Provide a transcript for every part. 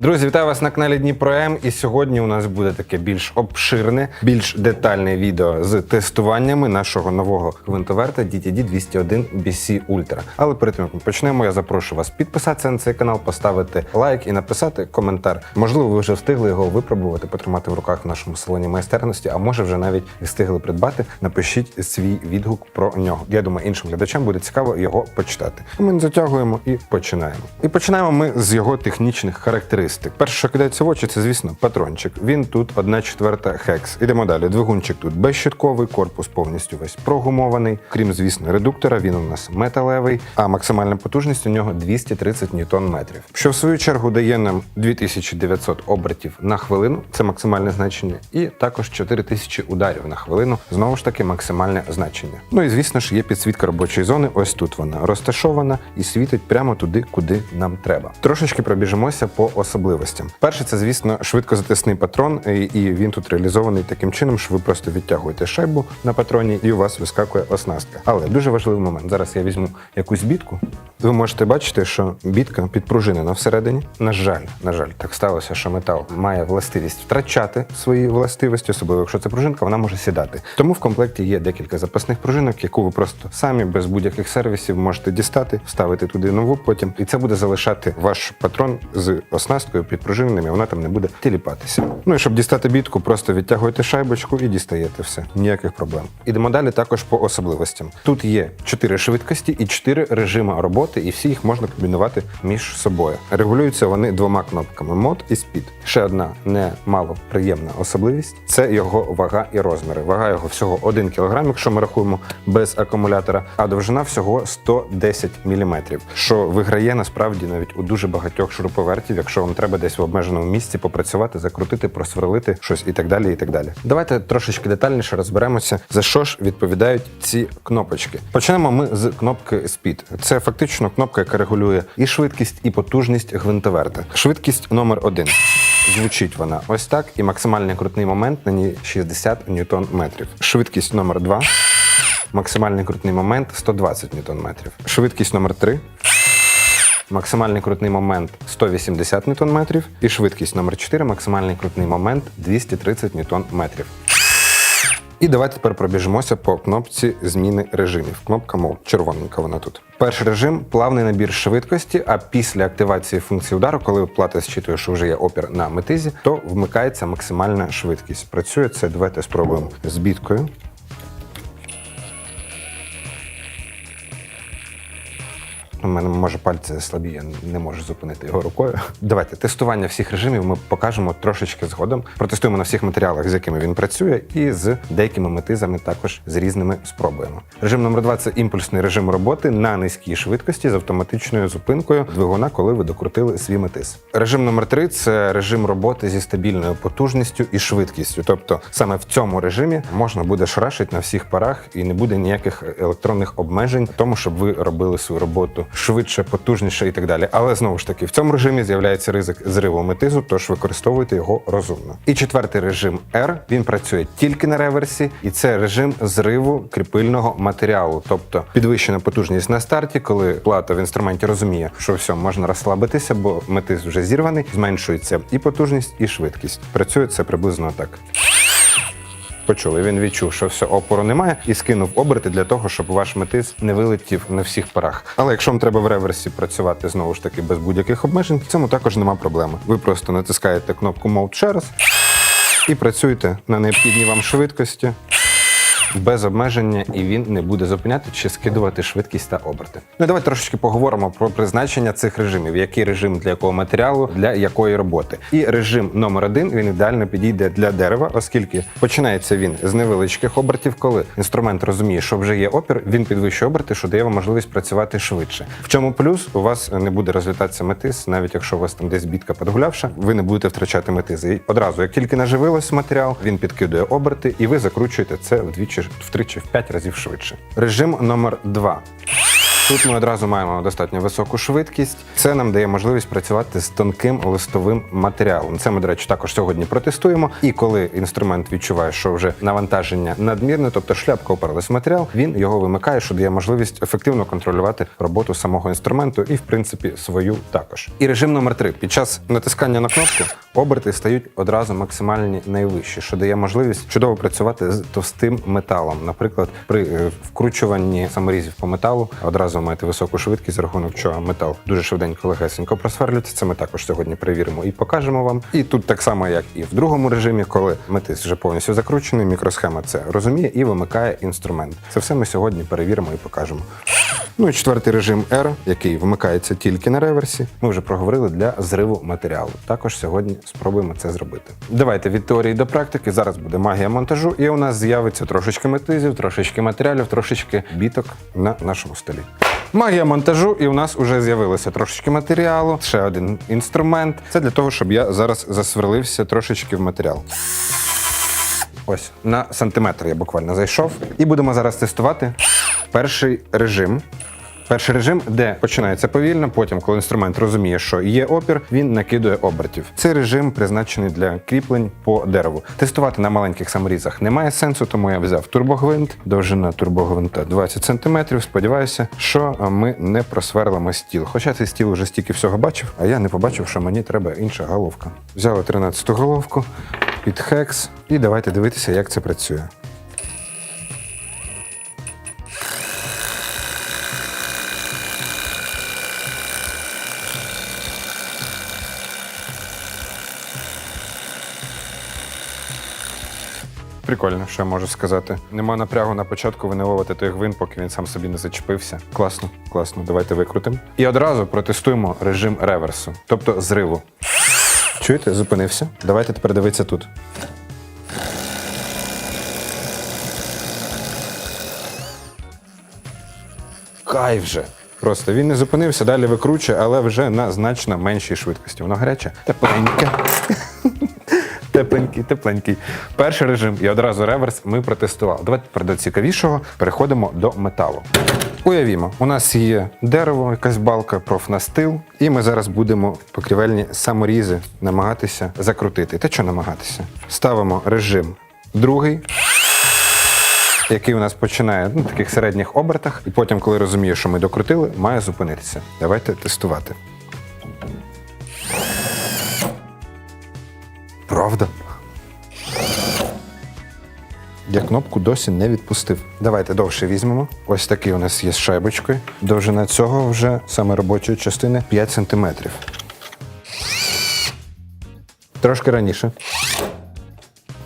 Друзі, вітаю вас на каналі Дніпро М. І сьогодні у нас буде таке більш обширне, більш детальне відео з тестуваннями нашого нового гвинтоверта DTD 201 BC Ultra. Але перед тим як ми почнемо, я запрошую вас підписатися на цей канал, поставити лайк і написати коментар. Можливо, ви вже встигли його випробувати, потримати в руках в нашому салоні майстерності, а може вже навіть і встигли придбати. Напишіть свій відгук про нього. Я думаю, іншим глядачам буде цікаво його почитати. Ми не затягуємо і починаємо. І починаємо ми з його технічних характеристик. Перше, що кидається в очі, це звісно патрончик. Він тут 1 четверта хекс. Ідемо далі. Двигунчик тут безщитковий, корпус повністю весь прогумований. Крім, звісно, редуктора, він у нас металевий, а максимальна потужність у нього 230 ньютон метрів. Що в свою чергу дає нам 2900 обертів на хвилину, це максимальне значення, і також 4000 ударів на хвилину. Знову ж таки, максимальне значення. Ну і звісно ж, є підсвітка робочої зони. Ось тут вона розташована і світить прямо туди, куди нам треба. Трошечки пробіжимося по особливостям. Перше, це звісно швидкозатисний патрон, і він тут реалізований таким чином, що ви просто відтягуєте шайбу на патроні, і у вас вискакує оснастка. Але дуже важливий момент. Зараз я візьму якусь бітку. Ви можете бачити, що бітка підпружинена всередині. На жаль, на жаль, так сталося, що метал має властивість втрачати свої властивості, особливо якщо це пружинка, вона може сідати. Тому в комплекті є декілька запасних пружинок, яку ви просто самі без будь-яких сервісів можете дістати, вставити туди нову потім, і це буде залишати ваш патрон з оснасткою підпружиненим, і вона там не буде тіліпатися. Ну і щоб дістати бітку, просто відтягуєте шайбочку і дістаєте все. Ніяких проблем. Ідемо далі також по особливостям. Тут є чотири швидкості і чотири режими роботи, і всі їх можна комбінувати між собою. Регулюються вони двома кнопками мод і спід. Ще одна немало приємна особливість це його вага і розміри. Вага його всього 1 кг, якщо ми рахуємо без акумулятора, а довжина всього 110 мм, що виграє насправді навіть у дуже багатьох шуруповертів, якщо вам треба десь в обмеженому місці попрацювати, закрутити, просверлити щось і так далі. І так далі. Давайте трошечки детальніше розберемося, за що ж відповідають ці кнопочки. Почнемо ми з кнопки Speed. Це фактично кнопка, яка регулює і швидкість, і потужність гвинтоверта. Швидкість номер один. Звучить вона ось так, і максимальний крутний момент на ній 60 ньютон метрів. Швидкість номер 2 максимальний крутний момент 120 ньютон метрів. Швидкість номер 3 Максимальний крутний момент 180 ньютон метрів. І швидкість номер 4 максимальний крутний момент 230 ньютон метрів. І давайте тепер пробіжимося по кнопці зміни режимів. Кнопка Mode, червоненька вона тут. Перший режим плавний набір швидкості. А після активації функції удару, коли плата зчитує, що вже є опір на метизі, то вмикається максимальна швидкість. Працює це. Давайте спробуємо з біткою. У мене може пальці слабі, я не можу зупинити його рукою. Давайте тестування всіх режимів ми покажемо трошечки згодом. Протестуємо на всіх матеріалах, з якими він працює, і з деякими метизами також з різними спробуємо. Режим номер два це імпульсний режим роботи на низькій швидкості з автоматичною зупинкою двигуна, коли ви докрутили свій метиз. Режим номер три це режим роботи зі стабільною потужністю і швидкістю. Тобто саме в цьому режимі можна буде шарашити на всіх парах і не буде ніяких електронних обмежень, тому щоб ви робили свою роботу швидше, потужніше і так далі. Але знову ж таки, в цьому режимі з'являється ризик зриву метизу, тож використовуйте його розумно. І четвертий режим R, він працює тільки на реверсі, і це режим зриву кріпильного матеріалу, тобто підвищена потужність на старті, коли плата в інструменті розуміє, що все можна розслабитися, бо метиз вже зірваний, зменшується і потужність, і швидкість. Працює це приблизно так. Почули, він відчув, що все опору немає, і скинув оберти для того, щоб ваш метиз не вилетів на всіх парах. Але якщо вам треба в реверсі працювати знову ж таки без будь-яких обмежень, цьому також нема проблеми. Ви просто натискаєте кнопку Mode ще і працюєте на необхідній вам швидкості. Без обмеження, і він не буде зупиняти чи скидувати швидкість та оберти. Ну і давайте трошечки поговоримо про призначення цих режимів, який режим для якого матеріалу, для якої роботи. І режим номер один він ідеально підійде для дерева, оскільки починається він з невеличких обертів, коли інструмент розуміє, що вже є опір, він підвищує оберти, що дає вам можливість працювати швидше. В чому плюс у вас не буде розлітатися метиз, навіть якщо у вас там десь бітка подгулявша, ви не будете втрачати метизи. І одразу, як тільки наживилось матеріал, він підкидує оберти, і ви закручуєте це вдвічі втричі в п'ять разів швидше. Режим номер два. Тут ми одразу маємо достатньо високу швидкість. Це нам дає можливість працювати з тонким листовим матеріалом. Це ми, до речі, також сьогодні протестуємо. І коли інструмент відчуває, що вже навантаження надмірне, тобто шляпка оперлась в матеріал, він його вимикає, що дає можливість ефективно контролювати роботу самого інструменту і, в принципі, свою також. І режим номер три: під час натискання на кнопку оберти стають одразу максимальні найвищі, що дає можливість чудово працювати з товстим металом. Наприклад, при е, вкручуванні саморізів по металу одразу маєте високу швидкість, за рахунок чого метал дуже швиденько легесенько просверлюється. Це ми також сьогодні перевіримо і покажемо вам. І тут так само, як і в другому режимі, коли метис вже повністю закручений, мікросхема це розуміє і вимикає інструмент. Це все ми сьогодні перевіримо і покажемо. Ну і четвертий режим R, який вмикається тільки на реверсі. Ми вже проговорили для зриву матеріалу. Також сьогодні спробуємо це зробити. Давайте від теорії до практики. Зараз буде магія монтажу, і у нас з'явиться трошечки метизів, трошечки матеріалів, трошечки біток на нашому столі. Магія монтажу, і у нас вже з'явилося трошечки матеріалу, ще один інструмент. Це для того, щоб я зараз засверлився трошечки в матеріал. Ось на сантиметр я буквально зайшов. І будемо зараз тестувати перший режим. Перший режим, де починається повільно, потім, коли інструмент розуміє, що є опір, він накидує обертів. Цей режим призначений для кріплень по дереву. Тестувати на маленьких саморізах немає сенсу, тому я взяв турбогвинт, довжина турбогвинта 20 см. Сподіваюся, що ми не просверлимо стіл. Хоча цей стіл вже стільки всього бачив, а я не побачив, що мені треба інша головка. Взяли 13-ту головку під хекс, і давайте дивитися, як це працює. Прикольно, що я можу сказати. Нема напрягу на початку винивувати той гвинт, поки він сам собі не зачепився. Класно, класно. Давайте викрутимо. І одразу протестуємо режим реверсу, тобто зриву. Чуєте, зупинився. Давайте тепер дивитися тут. Кайф же. Просто він не зупинився, далі викручує, але вже на значно меншій швидкості. Воно гаряче, тепленьке. Тепленький, тепленький. Перший режим і одразу реверс ми протестували. Давайте тепер до цікавішого переходимо до металу. Уявімо, у нас є дерево, якась балка, профнастил, і ми зараз будемо покрівельні саморізи намагатися закрутити. Та що намагатися? Ставимо режим другий. Який у нас починає ну, таких середніх обертах, і потім, коли розуміє, що ми докрутили, має зупинитися. Давайте тестувати. Правда? Я кнопку досі не відпустив. Давайте довше візьмемо. Ось такий у нас є з шайбочкою. Довжина цього вже саме робочої частини 5 см. Трошки раніше.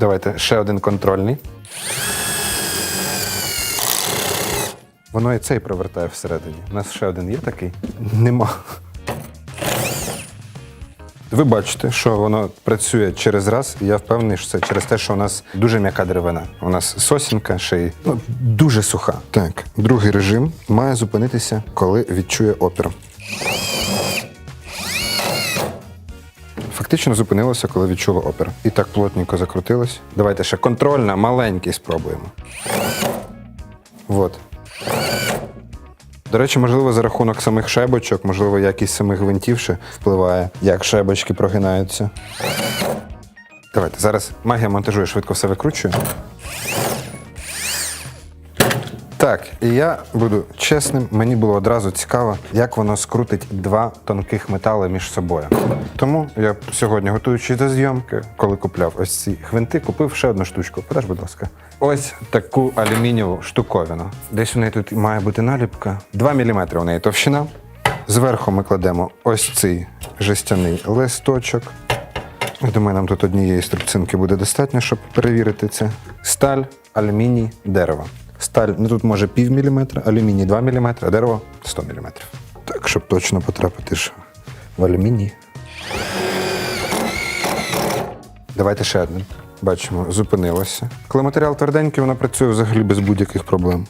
Давайте ще один контрольний. Воно і цей провертає всередині. У нас ще один є такий? Нема. Ви бачите, що воно працює через раз. Я впевнений, що це через те, що у нас дуже м'яка деревина. У нас сосінка ще й ну, дуже суха. Так, другий режим має зупинитися, коли відчує опір. Фактично зупинилося, коли відчуло опір. І так плотненько закрутилось. Давайте ще контрольна, маленький спробуємо. Вот. До речі, можливо, за рахунок самих шайбочок, можливо, якість самих гвинтів ще впливає, як шайбочки прогинаються. Давайте зараз магія монтажує, швидко все викручую. Так, і я буду чесним, мені було одразу цікаво, як воно скрутить два тонких метали між собою. Тому я сьогодні, готуючись до зйомки, коли купляв ось ці гвинти, купив ще одну штучку. Подаш, будь ласка. Ось таку алюмінієву штуковину. Десь у неї тут має бути наліпка. 2 мм у неї товщина. Зверху ми кладемо ось цей жестяний листочок. Думаю, нам тут однієї струбцинки буде достатньо, щоб перевірити це. Сталь, алюміній, дерево. Сталь ну, тут може пів міліметра, алюміній 2 мм, а дерево 100 мм. Так, щоб точно потрапити ж в алюміній. Давайте ще один. Бачимо, зупинилося. Коли матеріал тверденький, воно працює взагалі без будь-яких проблем.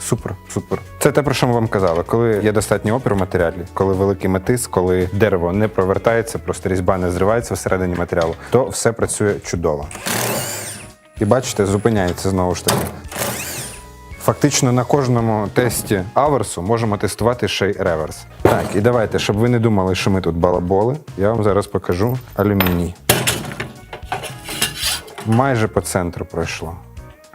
Супер, супер. Це те, про що ми вам казали. Коли є достатній опір у матеріалі, коли великий метис, коли дерево не провертається, просто різьба не зривається всередині матеріалу, то все працює чудово. І бачите, зупиняється знову ж таки. Фактично на кожному тесті аверсу можемо тестувати ще й реверс. Так, і давайте, щоб ви не думали, що ми тут балаболи, я вам зараз покажу алюміній. Майже по центру пройшло.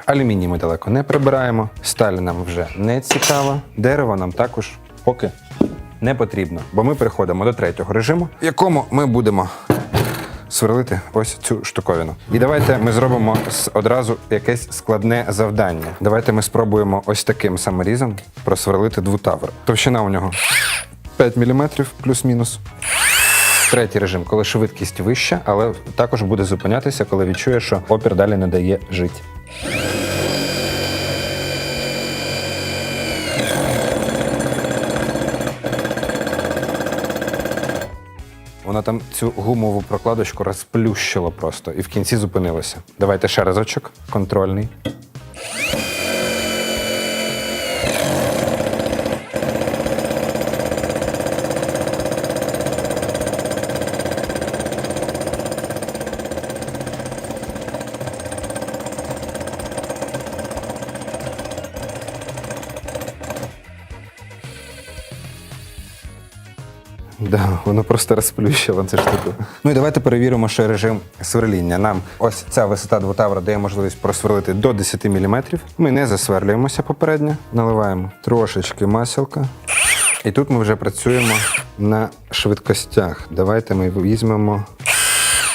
Алюміній ми далеко не прибираємо, сталь нам вже не цікава, дерево нам також поки не потрібно, бо ми переходимо до третього режиму, в якому ми будемо сверлити ось цю штуковину. І давайте ми зробимо одразу якесь складне завдання. Давайте ми спробуємо ось таким саморізом просверлити двутавр. Товщина у нього 5 мм плюс-мінус. Третій режим, коли швидкість вища, але також буде зупинятися, коли відчує, що опір далі не дає жити. Вона там цю гумову прокладочку розплющила просто і в кінці зупинилася. Давайте ще разочок. Контрольний. Да, воно просто розплющило цю штуку. Ну і давайте перевіримо ще режим сверління. Нам ось ця висота двотавра дає можливість просверлити до 10 мм. Ми не засверлюємося попередньо, наливаємо трошечки маселка. І тут ми вже працюємо на швидкостях. Давайте ми візьмемо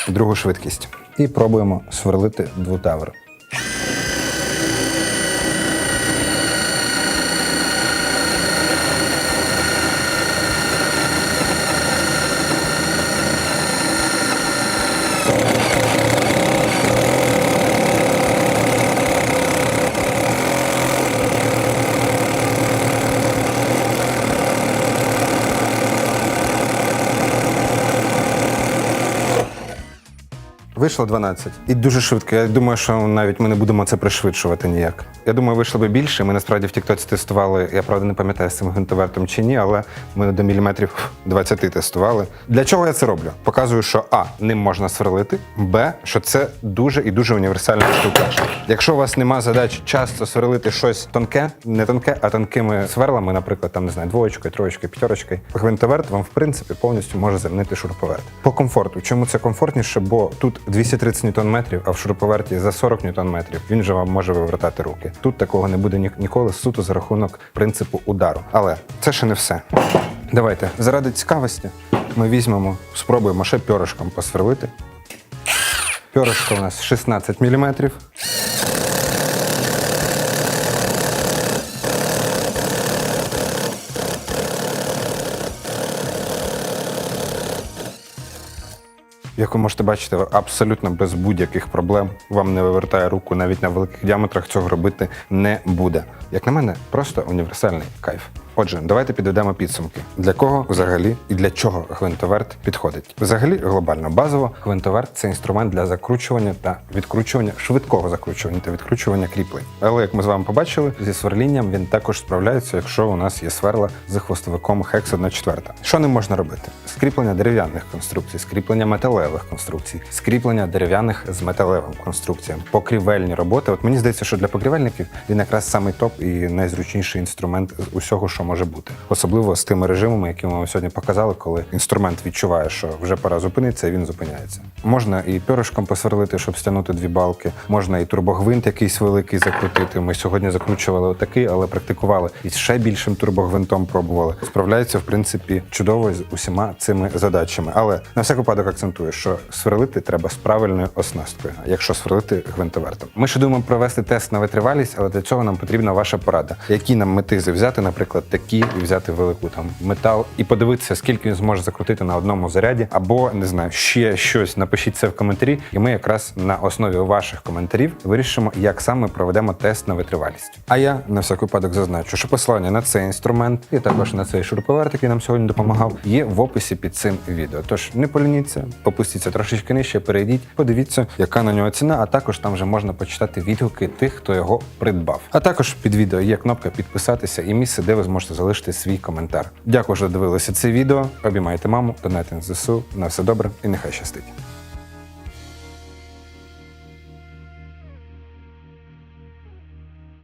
другу швидкість і пробуємо сверлити двутавр. Вийшло 12. І дуже швидко. Я думаю, що навіть ми не будемо це пришвидшувати ніяк. Я думаю, вийшло би більше. Ми насправді в Тіктоці тестували. Я правда не пам'ятаю з цим гвинтовертом чи ні, але ми до міліметрів 20 тестували. Для чого я це роблю? Показую, що А, ним можна сверлити, Б, що це дуже і дуже універсальна штука. Якщо у вас нема задач часто сверлити щось тонке, не тонке, а тонкими сверлами, наприклад, там не знаю, двоєчкою, троєчкою, п'ятерочкою, гвинтоверт вам в принципі повністю може замінити шуруповерт. По комфорту. Чому це комфортніше? Бо тут 230 ньютон-метрів, а в шуруповерті за 40 ньютон-метрів він вже вам може вивертати руки. Тут такого не буде ніколи суто за рахунок принципу удару. Але це ще не все. Давайте заради цікавості ми візьмемо, спробуємо ще пьорошком посверлити. Пьорошко у нас 16 мм. Як ви можете бачити, абсолютно без будь-яких проблем вам не вивертає руку, навіть на великих діаметрах цього робити не буде. Як на мене, просто універсальний кайф. Отже, давайте підведемо підсумки. Для кого взагалі і для чого гвинтоверт підходить? Взагалі, глобально базово, гвинтоверт це інструмент для закручування та відкручування, швидкого закручування та відкручування кріплень. Але як ми з вами побачили, зі сверлінням він також справляється, якщо у нас є сверла з хвостовиком Hex 1 четверта. Що ним можна робити? Скріплення дерев'яних конструкцій, скріплення металевих конструкцій, скріплення дерев'яних з металевим конструкціям, покрівельні роботи. От мені здається, що для покрівельників він якраз самий топ і найзручніший інструмент з усього, що може бути, особливо з тими режимами, які ми вам сьогодні показали, коли інструмент відчуває, що вже пора зупинитися, і він зупиняється. Можна і пьоришком посверлити, щоб стягнути дві балки. Можна і турбогвинт якийсь великий закрутити. Ми сьогодні закручували отакий, але практикували і ще більшим турбогвинтом пробували. Справляється, в принципі, чудово з усіма цими задачами. Але на всяк випадок акцентую, що сверлити треба з правильною оснасткою, якщо сверлити гвинтовертом. Ми ще думаємо провести тест на витривалість, але для цього нам потрібна ваша порада. Які нам метизи взяти, наприклад, такі і взяти велику там метал і подивитися, скільки він зможе закрутити на одному заряді, або не знаю, ще щось. Напишіть це в коментарі, і ми якраз на основі ваших коментарів вирішимо, як саме проведемо тест на витривалість. А я на всяк випадок зазначу, що посилання на цей інструмент і також на цей шуруповерт, який нам сьогодні допомагав, є в описі під цим відео. Тож не полініться, опустіться трошечки нижче, перейдіть, подивіться, яка на нього ціна. А також там вже можна почитати відгуки тих, хто його придбав. А також під відео є кнопка підписатися і місце, де ви зможете залишити свій коментар. Дякую, що дивилися це відео. Обіймайте маму, донайте на ЗСУ. На все добре і нехай щастить.